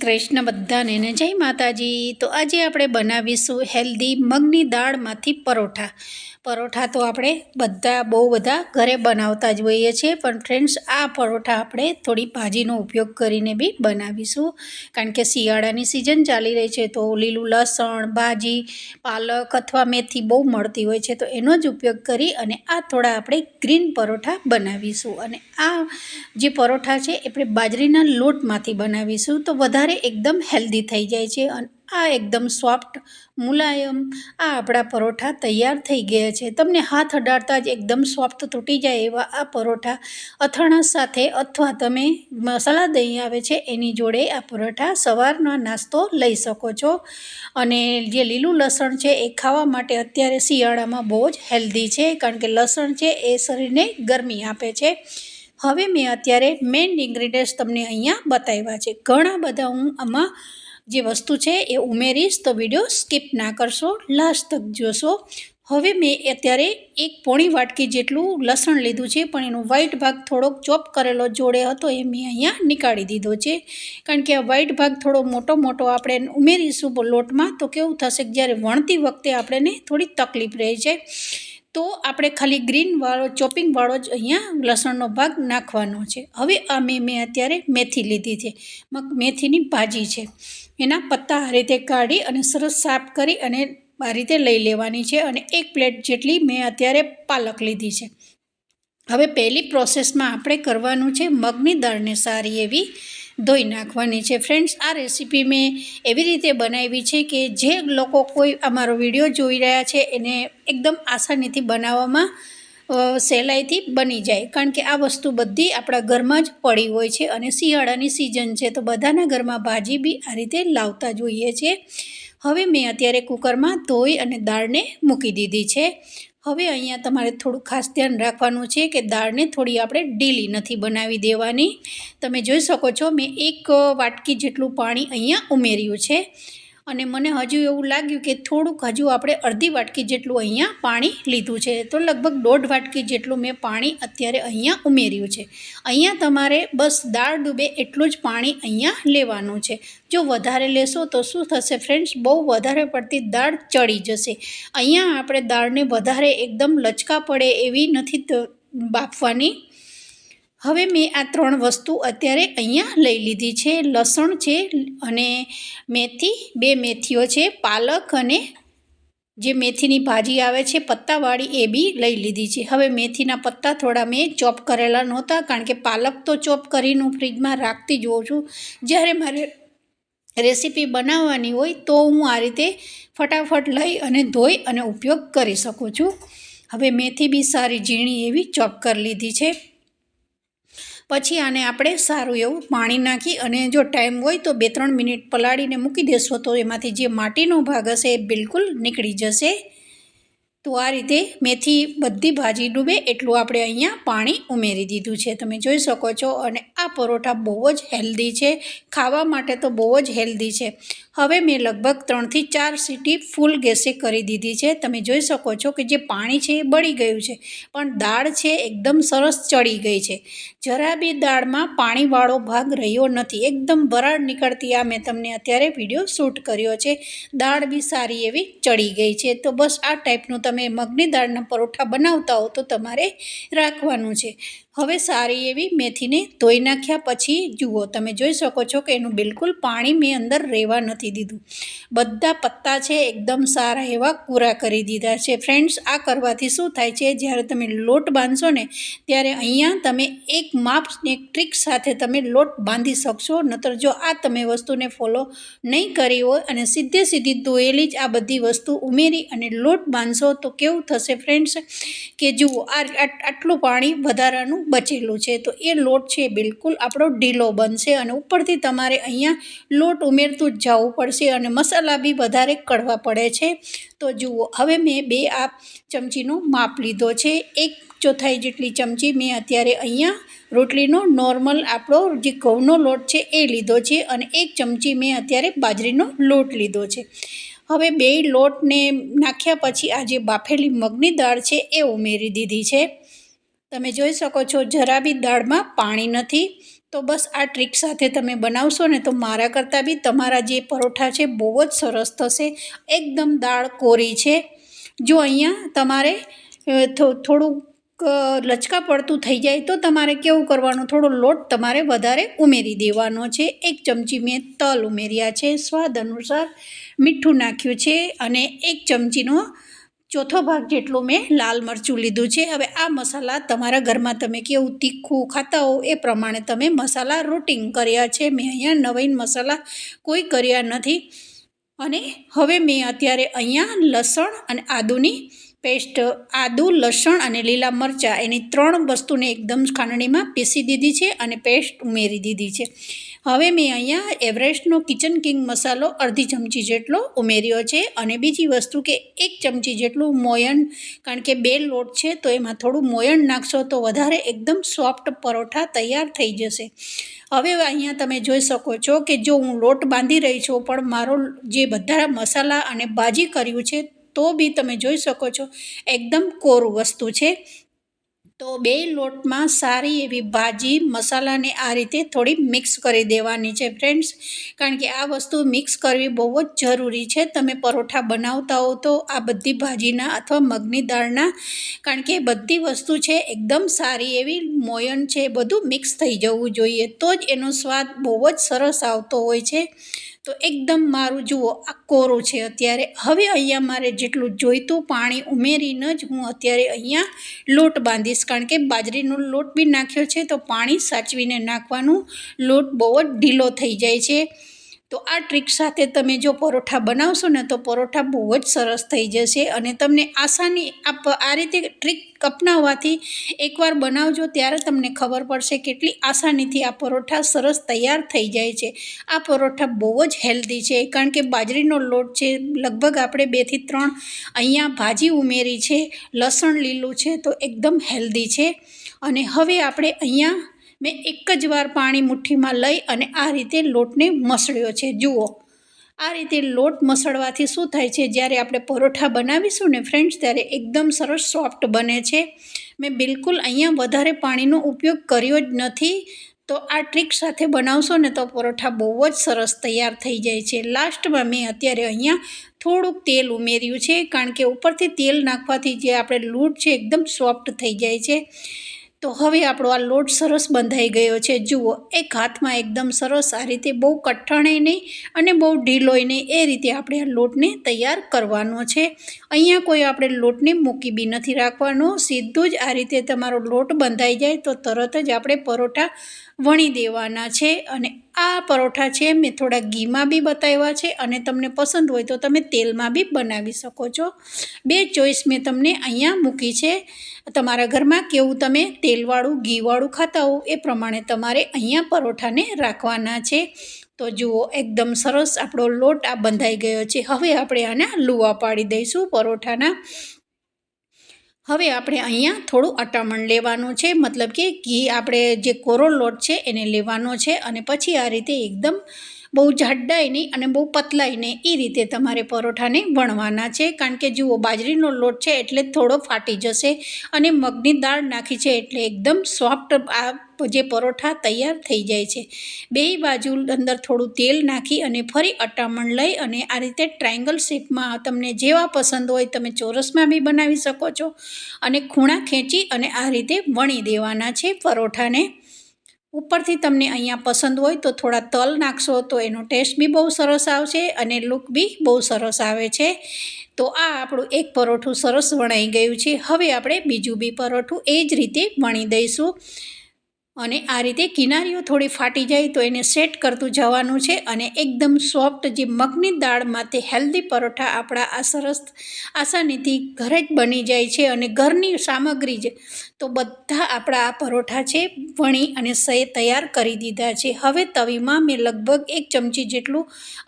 કૃષ્ણ બધાને જય માતાજી. તો આજે આપણે બનાવીશું હેલ્ધી મગની દાળમાંથી પરોઠા. પરોઠા તો આપણે બધા બહુ બધા ઘરે બનાવતા જ હોઈએ છીએ, પણ ફ્રેન્ડ્સ, આ પરોઠા આપણે થોડી ભાજીનો ઉપયોગ કરીને બી બનાવીશું. કારણ કે શિયાળાની સિઝન ચાલી રહી છે, તો લીલું લસણ, ભાજી, પાલક અથવા મેથી બહુ મળતી હોય છે, તો એનો જ ઉપયોગ કરી અને આ થોડા આપણે ગ્રીન પરોઠા બનાવીશું. અને આ જે પરોઠા છે આપણે બાજરીના લોટમાંથી બનાવીશું. તો વધારે એકદમ હેલ્ધી થઈ જાય છે અને આ એકદમ સોફ્ટ મુલાયમ, આ આપણા પરોઠા તૈયાર થઈ ગયા છે. તમને હાથ અડાડતા જ એકદમ સોફ્ટ તૂટી જાય એવા આ પરોઠા અથાણા સાથે અથવા તમે મસાલા દહીં આવે છે એની જોડે આ પરોઠા સવારનો નાસ્તો લઈ શકો છો. અને જે લીલું લસણ છે એ ખાવા માટે અત્યારે શિયાળામાં બહુ જ હેલ્ધી છે કારણ કે લસણ છે એ શરીરને ગરમી આપે છે. હવે મેં અત્યારે મેઇન ઇન્ગ્રીડિયન્ટ્સ તમને અહીંયા બતાવ્યા છે. ઘણા બધા હું આમાં જે વસ્તુ છે એ ઉમેરીશ તો વીડિયો સ્કીપ ના કરશો લાસ્ટ તક જોશો. હવે મેં અત્યારે એક પોણી વાટકી જેટલું લસણ લીધું છે, પણ એનો વ્હાઈટ ભાગ થોડોક ચોપ કરેલો જોડે હતો એ મેં અહીંયા નીકાળી દીધો છે. કારણ કે આ વ્હાઈટ ભાગ થોડો મોટો મોટો આપણે ઉમેરીશું લોટમાં તો કેવું થશે કે જ્યારે વણતી વખતે આપણને થોડી તકલીફ રહે છે. તો આપણે ખાલી ગ્રીનવાળો ચોપિંગવાળો જ અહીંયા લસણનો ભાગ નાખવાનો છે. હવે આ મેં મેં અત્યારે મેથી લીધી છે. મેથીની ભાજી છે. એના પત્તા આ રીતે કાઢી અને સરસ સાફ કરી અને આ રીતે લઈ લેવાની છે અને એક પ્લેટ જેટલી મેં અત્યારે પાલક લીધી છે. હવે પહેલી પ્રોસેસમાં આપણે કરવાનું છે મગની દાળને સારી એવી ધોઈ નાખવાની છે. ફ્રેન્ડ્સ આ રેસીપી મેં એવી રીતે બનાવી છે કે જે લોકો કોઈ અમારો વીડિયો જોઈ રહ્યા છે, એને એકદમ આસાનીથી બનાવવામાં સહેલાઈથી બની જાય. કારણ કે આ વસ્તુ બધી આપણા ઘરમાં જ પડી હોય છે અને શિયાળાની સિઝન છે, તો બધાના ઘરમાં ભાજી બી આ રીતે લાવતા જોઈએ છે. હવે મેં અત્યારે કુકરમાં ધોઈ અને દાળને મૂકી દીધી છે. હવે અહીંયા તમારે થોડું ખાસ ધ્યાન રાખવાનું છે કે દાળને થોડી આપણે ઢીલી નથી બનાવી દેવાની. તમે જોઈ શકો છો મેં એક વાટકી જેટલું પાણી અહીંયા ઉમેર્યું છે. અને મને હજુ એવું લાગ્યું કે થોડુંક હજુ આપણે અડધી વાટકી જેટલું અહીંયા પાણી લીધું છે. તો લગભગ દોઢ વાટકી જેટલું મેં પાણી અત્યારે અહીંયા ઉમેર્યું છે. અહીંયા તમારે બસ દાળ ડૂબે એટલું જ પાણી અહીંયા લેવાનું છે. જો વધારે લેશો તો શું થશે ફ્રેન્ડ્સ? બહુ વધારે પડતી દાળ ચડી જશે. અહીંયા આપણે દાળને વધારે એકદમ લચકા પડે એવી નથી બાફવાની. હવે મેં આ ત્રણ વસ્તુ અત્યારે અહીંયા લઈ લીધી છે. લસણ છે અને મેથી, બે મેથીઓ છે. પાલક અને જે મેથીની ભાજી આવે છે, પત્તાવાળી એ બી લઈ લીધી છે. હવે મેથીના પત્તા થોડા મેં ચોપ કરેલા નહોતા, કારણ કે પાલક તો ચોપ કરીને હું ફ્રીજમાં રાખતી જ હોઉં છું. જ્યારે મારે રેસીપી બનાવવાની હોય તો હું આ રીતે ફટાફટ લઈ અને ધોઈ અને ઉપયોગ કરી શકું છું. હવે મેથી બી સારી ઝીણી એવી ચોપ કરી લીધી છે. પછી આને આપણે સારું એવું પાણી નાખી અને જો ટાઈમ હોય તો બે ત્રણ મિનિટ પલાળીને મૂકી દેશો તો એમાંથી જે માટીનો ભાગ હશે એ બિલકુલ નીકળી જશે. તો આ રીતે મેથી બધી ભાજી ડૂબે એટલું આપણે અહીંયા પાણી ઉમેરી દીધું છે. તમે જોઈ શકો છો અને આ પરોઠા બહુ જ હેલ્ધી છે. ખાવા માટે તો બહુ જ હેલ્ધી છે. હવે મેં લગભગ ત્રણથી ચાર સીટી ફૂલ ગેસે કરી દીધી છે. તમે જોઈ શકો છો કે જે પાણી છે એ બળી ગયું છે. પણ દાળ છે એકદમ સરસ ચડી ગઈ છે. જરા બી દાળમાં પાણીવાળો ભાગ રહ્યો નથી. એકદમ વરાળ નીકળતી આ મેં તમને અત્યારે વીડિયો શૂટ કર્યો છે. દાળ બી સારી એવી ચડી ગઈ છે. તો બસ આ ટાઈપનું તમે મગની દાળના પરોઠા બનાવતા હો તો તમારે રાખવાનું છે. હવે સારી એવી મેથીને ધોઈ નાખ્યા પછી જુઓ, તમે જોઈ શકો છો કે એનું બિલકુલ પાણી મેં અંદર રહેવા નથી દીધું. બધા પત્તા છે એકદમ સારા એવા કૂરા કરી દીધા છે. ફ્રેન્ડ્સ, આ કરવાથી શું થાય છે? જ્યારે તમે લોટ બાંધશો ને, ત્યારે અહીંયા તમે એક માપ એક ટ્રીક સાથે તમે લોટ બાંધી શકશો. નતર જો આ તમે વસ્તુને ફોલો નહીં કરી હોય અને સીધે સીધી ધોયેલી જ આ બધી વસ્તુ ઉમેરી અને લોટ બાંધશો તો કેવું થશે ફ્રેન્ડ્સ? કે જુઓ, આ આટલું પાણી વધારાનું બચેલું છે. તો એ લોટ છે બિલકુલ આપણો ઢીલો બનશે અને ઉપરથી તમારે અહીંયા લોટ ઉમેરતું જ જવું પડશે અને મસાલા બી વધારે કડવા પડે છે. તો જુઓ, હવે મેં બે આ ચમચીનો માપ લીધો છે. એક ચોથાઈ જેટલી ચમચી મેં અત્યારે અહીંયા રોટલીનો નોર્મલ આપણો જે ઘઉંનો લોટ છે એ લીધો છે અને એક ચમચી મેં અત્યારે બાજરીનો લોટ લીધો છે. હવે બે લોટને નાખ્યા પછી આ જે બાફેલી મગની દાળ છે એ ઉમેરી દીધી છે. તમે જોઈ શકો છો, જરા બી દાળમાં પાણી નથી. તો બસ આ ટ્રીક સાથે તમે બનાવશો ને તો મારા કરતાં બી તમારા જે પરોઠા છે બહુ જ સરસ થશે. એકદમ દાળ કોરી છે. જો અહીંયા તમારે થોડુંક લચકા પડતું થઈ જાય તો તમારે કેવું કરવાનું? થોડો લોટ તમારે વધારે ઉમેરી દેવાનો છે. એક ચમચી મેં તલ ઉમેર્યા છે. સ્વાદ અનુસાર મીઠું નાખ્યું છે અને એક ચમચીનો ચોથો ભાગ જેટલું મેં લાલ મરચું લીધું છે. હવે આ મસાલા તમારા ઘરમાં તમે કેવું તીખું ખાતા હો એ પ્રમાણે તમે મસાલા રોટિંગ કર્યા છે. મેં અહીંયા નવીન મસાલા કોઈ કર્યા નથી. અને હવે મેં અત્યારે અહીંયા લસણ અને આદુની પેસ્ટ, આદુ, લસણ અને લીલા મરચાં એની ત્રણ વસ્તુને એકદમ ખાંડણીમાં પીસી દીધી છે અને પેસ્ટ ઉમેરી દીધી છે. હવે મેં અહીંયા એવરેસ્ટનો કિચન કિંગ મસાલો અડધી ચમચી જેટલો ઉમેર્યો છે અને બીજી વસ્તુ કે એક ચમચી જેટલું મોયણ, કારણ કે બે લોટ છે તો એમાં થોડું મોયણ નાખશો તો વધારે એકદમ સોફ્ટ પરોઠા તૈયાર થઈ જશે. હવે અહીંયા તમે જોઈ શકો છો કે જો હું લોટ બાંધી રહી છું પણ મારો જે બધા મસાલા અને ભાજી કર્યું છે તો બી તમે જોઈ શકો છો, એકદમ કોરું વસ્તુ છે. તો બે લોટમાં સારી એવી ભાજી, મસાલાને આ રીતે થોડી મિક્સ કરી દેવાની છે ફ્રેન્ડ્સ. કારણ કે આ વસ્તુ મિક્સ કરવી બહુ જ જરૂરી છે. તમે પરોઠા બનાવતા હો તો આ બધી ભાજીના અથવા મગની દાળના, કારણ કે બધી વસ્તુ છે એકદમ સારી એવી મોયન છે, બધું મિક્સ થઈ જવું જોઈએ. તો જ એનો સ્વાદ બહુ જ સરસ આવતો હોય છે. તો એકદમ મારું જુઓ, આ કોરું છે અત્યારે. હવે અહીંયા મારે જેટલું જોઈતું પાણી ઉમેરીને જ હું અત્યારે અહીંયા લોટ બાંધીશ. કારણ કે બાજરીનો લોટ બી નાખ્યો છે, તો પાણી સાચવીને નાખવાનું લોટ બહુ જ ઢીલો થઈ જાય છે. તો આ ટ્રીક સાથે તમે જો પરોઠા બનાવશો ને તો પરોઠા બહુ જ સરસ થઈ જશે અને તમને આસાની આ રીતે ટ્રીક અપનાવવાથી એકવાર બનાવજો ત્યારે તમને ખબર પડશે કેટલી આસાનીથી આ પરોઠા સરસ તૈયાર થઈ જાય છે. આ પરોઠા બહુ જ હેલ્ધી છે કારણ કે બાજરીનો લોટ છે, લગભગ આપણે બેથી ત્રણ અહીંયા ભાજી ઉમેરી છે, લસણ લીલું છે તો એકદમ હેલ્ધી છે. અને હવે આપણે અહીંયા મેં એક જ વાર પાણી મુઠ્ઠીમાં લઈ અને આ રીતે લોટને મસળ્યો છે. જુઓ, આ રીતે લોટ મસળવાથી શું થાય છે? જ્યારે આપણે પરોઠા બનાવીશું ને ફ્રેન્ડ્સ ત્યારે એકદમ સરસ સોફ્ટ બને છે. મેં બિલકુલ અહીંયા વધારે પાણીનો ઉપયોગ કર્યો જ નથી. તો આ ટ્રીક સાથે બનાવશો ને તો પરોઠા બહુ જ સરસ તૈયાર થઈ જાય છે. લાસ્ટમાં મેં અત્યારે અહીંયા થોડુંક તેલ ઉમેર્યું છે, કારણ કે ઉપરથી તેલ નાખવાથી જે આપણે લૂટ છે, એકદમ સોફ્ટ થઈ જાય છે. તો હવે આપણો આ લોટ સરસ બંધાઈ ગયો છે. જુઓ, એક હાથમાં એકદમ સરસ આ રીતે બહુ કઠણે નહીં અને બહુ ઢીલોય નહીં. એ રીતે આપણે આ લોટને તૈયાર કરવાનો છે. અહીંયા કોઈ આપણે લોટને મૂકી બી નથી રાખવાનો. સીધું જ આ રીતે તમારો લોટ બંધાઈ જાય તો તરત જ આપણે પરોઠા વણી દેવાના છે અને આ પરોઠા છે, મેં થોડા ઘીમાં બી બતાવ્યા છે અને તમને પસંદ હોય તો તમે તેલમાં બી બનાવી શકો છો. બે ચોઈસ મેં તમને અહીંયા મૂકી છે. તમારા ઘરમાં કેવું તમે તેલવાળું, ઘીવાળું ખાતા હો એ પ્રમાણે તમારે અહીંયા પરોઠાને રાખવાના છે. તો જુઓ, એકદમ સરસ આપણો લોટ આ બંધાઈ ગયો છે. હવે આપણે આના લુવા પાડી દઈશું પરોઠાના. હવે આપણે અહીંયા થોડું અટામણ લેવાનું છે. મતલબ કે ઘી આપણે જે કોરો લોટ છે એને લેવાનો છે અને પછી આ રીતે એકદમ બહુ જાડાઈ નહીં અને બહુ પતલાય નહીં. એ રીતે તમારે પરોઠાને વણવાના છે. કારણ કે જુઓ, બાજરીનો લોટ છે એટલે થોડો ફાટી જશે અને મગની દાળ નાખી છે એટલે એકદમ સોફ્ટ આ જે પરોઠા તૈયાર થઈ જાય છે. બેય બાજુ અંદર થોડું તેલ નાખી અને ફરી અટામણ લઈ અને આ રીતે ટ્રાયંગલ શેપમાં તમને જેવા પસંદ હોય તમે ચોરસમાં બી બનાવી શકો છો. અને ખૂણા ખેંચી અને આ રીતે વણી દેવાના છે પરોઠાને. ઉપરથી તમને અહીંયા પસંદ હોય તો થોડા તલ નાખશો તો એનો ટેસ્ટ બી બહુ સરસ આવશે અને લુક બી બહુ સરસ આવે છે. તો આ આપણું એક પરોઠું સરસ વણાઈ ગયું છે. હવે આપણે બીજું બી પરોઠું એ જ રીતે વણી દઈશું. અને આ રીતે કિનારીઓ થોડી ફાટી જાય તો એને સેટ કરતું જવાનું છે અને એકદમ સોફ્ટ જે મગની દાળમાંથી હેલ્ધી પરોઠા આપણા આ સરસ આસાનીથી ઘરે જ બની જાય છે અને ઘરની સામગ્રી જ તો બધા આપણા આ પરોઠા છે વણી અને સહે તૈયાર કરી દીધા છે. હવે તવીમાં મેં લગભગ એક ચમચી જેટલું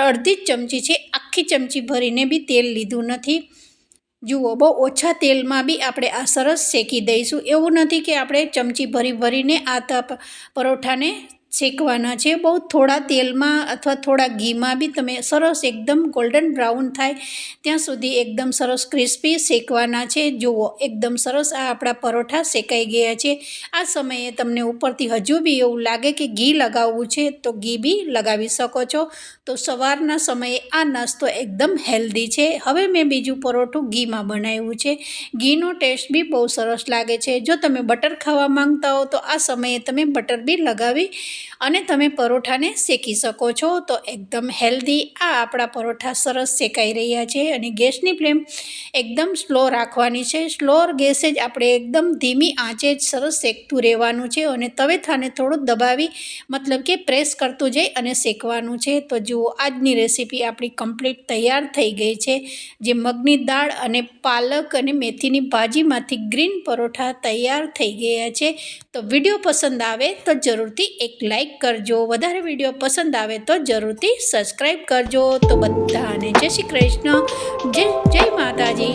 અડધી જ ચમચી છે, આખી ચમચી ભરીને બી તેલ લીધું નથી. જુઓ, બહુ ઓછા તેલમાં બી આપણે આ સરસ શેકી દઈશું. એવું નથી કે આપણે ચમચી ભરી ભરીને આ ત પરોઠાને શેકવાના છે. બહુ થોડા તેલમાં અથવા થોડા ઘીમાં બી તમે સરસ એકદમ ગોલ્ડન બ્રાઉન થાય ત્યાં સુધી એકદમ સરસ ક્રિસ્પી શેકવાના છે. જુઓ, એકદમ સરસ આ આપણા પરોઠા શેકાઈ ગયા છે. આ સમયે તમને ઉપરથી હજુ બી એવું લાગે કે ઘી લગાવવું છે, તો ઘી બી લગાવી શકો છો. તો સવારના સમયે આ નાસ્તો એકદમ હેલ્ધી છે. હવે મેં બીજું પરોઠું ઘીમાં બનાવ્યું છે. ઘીનો ટેસ્ટ બી બહુ સરસ લાગે છે. જો તમે બટર ખાવા માંગતા હો, તો આ સમયે તમે બટર બી લગાવી અને તમે પરોઠાને શેકી શકો છો. તો એકદમ હેલ્ધી આ આપણા પરોઠા સરસ શેકાઈ રહ્યા છે અને ગેસની ફ્લેમ એકદમ સ્લો રાખવાની છે. સ્લો ગેસે જ આપણે એકદમ ધીમી આંચે જ સરસ શેકતું રહેવાનું છે અને તવેથાને થોડું દબાવી મતલબ કે પ્રેસ કરતું જઈ અને શેકવાનું છે. તો જુઓ આજની રેસીપી આપણી કમ્પ્લીટ તૈયાર થઈ ગઈ છે. જે મગની દાળ અને પાલક અને મેથીની ભાજીમાંથી ગ્રીન પરોઠા તૈયાર થઈ ગયા છે. તો વીડિયો પસંદ આવે તો જરૂરથી એક લાઈક કરજો. વધારે વીડિયો પસંદ આવે તો જરૂરથી સબસ્ક્રાઈબ કરજો. તો બધાને જય શ્રી કૃષ્ણ. જય જય માતાજી.